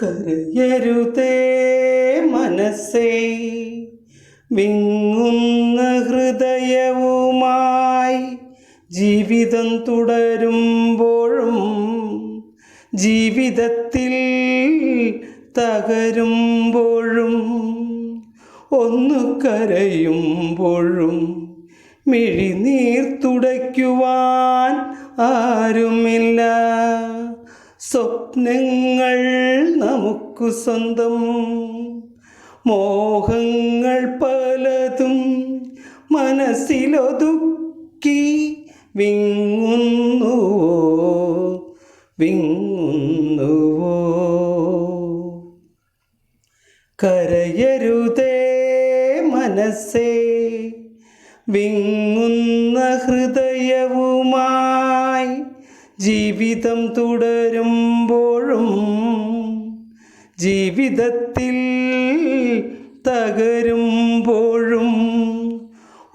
കരയരുതേ മനസ്സേ വിങ്ങുന്ന ഹൃദയവുമായി ജീവിതം തുടരുമ്പോഴും ജീവിതത്തിൽ തകരുമ്പോഴും ഒന്നു കരയുമ്പോഴും മിഴിനീർ തുടയ്ക്കുവാൻ ആരുമില്ല. സ്വപ്നങ്ങൾ നമുക്കു സ്വന്തം. മോഹങ്ങൾ പലതും മനസ്സിലൊതുക്കി വിങ്ങുന്നുവോ? വിങ്ങുന്നുവോ? കരയരുതേ മനസ്സേ വിങ്ങുന്ന ഹൃദയവുമായി ജീവിതം തുടരുമ്പോഴും ജീവിതത്തിൽ തകരുമ്പോഴും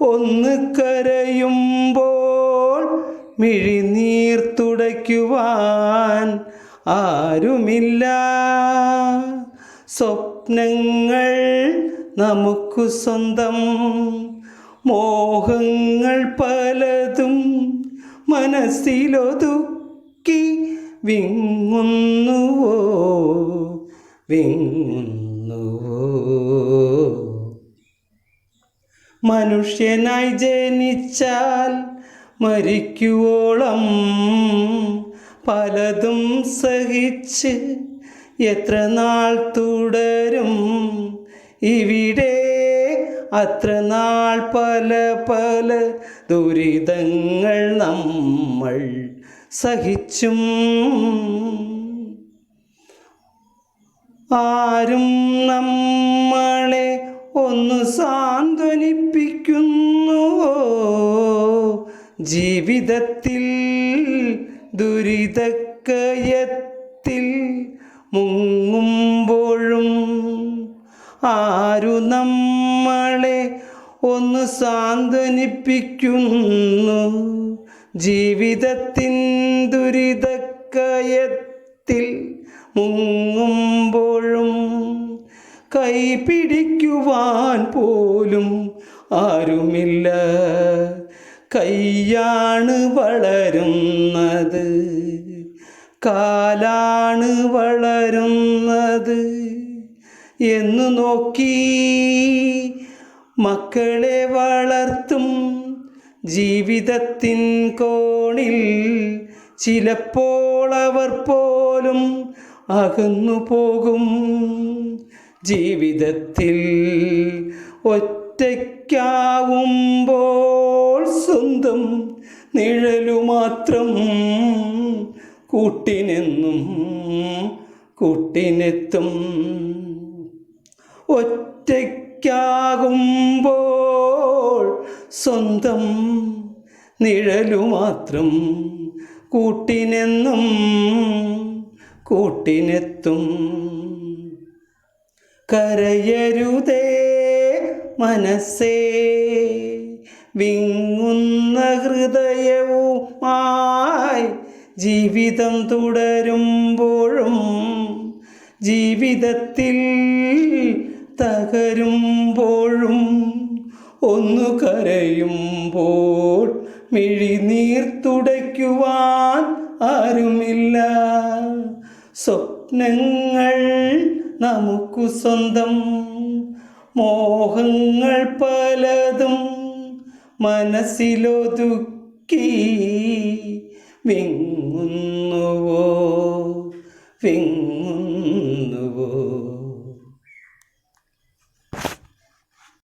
ഒന്ന് കരയുമ്പോൾ മിഴിനീർ തുടയ്ക്കുവാൻ ആരുമില്ല. സ്വപ്നങ്ങൾ നമുക്ക് സ്വന്തം മോഹങ്ങൾ പലതും മനസ്സിലൊതുക്കി. വിങ്ങുന്നുവോ? വിങ്ങുന്നുവോ? മനുഷ്യനായി ജനിച്ചാൽ മരിക്കുവോളം പലതും സഹിച്ച് എത്ര നാൾ തുടരും? ഇവിടെ അത്ര നാൾ പല പല ദുരിതങ്ങൾ നമ്മൾ സഹിച്ചും ആരും നമ്മളെ ഒന്ന് സാന്ത്വനിപ്പിക്കുന്നുവോ ജീവിതത്തിൽ ദുരിതക്കയത്തിൽ മുങ്ങുമ്പോഴും ആരു നമ്മളെ ഒന്ന് സാന്ത്വനിപ്പിക്കുന്നു. ജീവിതത്തിൻ ദുരിതക്കയത്തിൽ മുങ്ങുമ്പോഴും കൈപിടിക്കുവാൻ പോലും ആരുമില്ല. കൈയാണ് വളരുന്നത് കാലാണ് വളരുന്നത് എന്നു നോക്കി മക്കളെ വളർത്തും ജീവിതത്തിൻ കോണിൽ ചിലപ്പോൾ അവർ പോലും അകന്നു പോകും. ജീവിതത്തിൽ ഒറ്റയ്ക്കാവുമ്പോൾ സ്വന്തം നിഴലു മാത്രം കൂട്ടിനെന്നും കൂട്ടിനെത്തും. ഒറ്റയ്ക്കാകുമ്പോൾ സ്വന്തം നിഴലു മാത്രം കൂട്ടിനെന്നും കൂട്ടിനെത്തും. കരയരുതേ മനസ്സേ വിങ്ങുന്ന ഹൃദയവുമായി ജീവിതം തുടരുമ്പോഴും ജീവിതത്തിൽ തകരുമ്പോഴും ഒന്നു കരയുമ്പോൾ മിഴിനീർ തുടയ്ക്കുവാൻ ആരുമില്ല. സ്വപ്നങ്ങൾ നമുക്ക് സ്വന്തം. മോഹങ്ങൾ പലതും മനസ്സിലൊതുക്കി വിങ്ങുന്നുവോ? വിങ്ങുന്നുവോ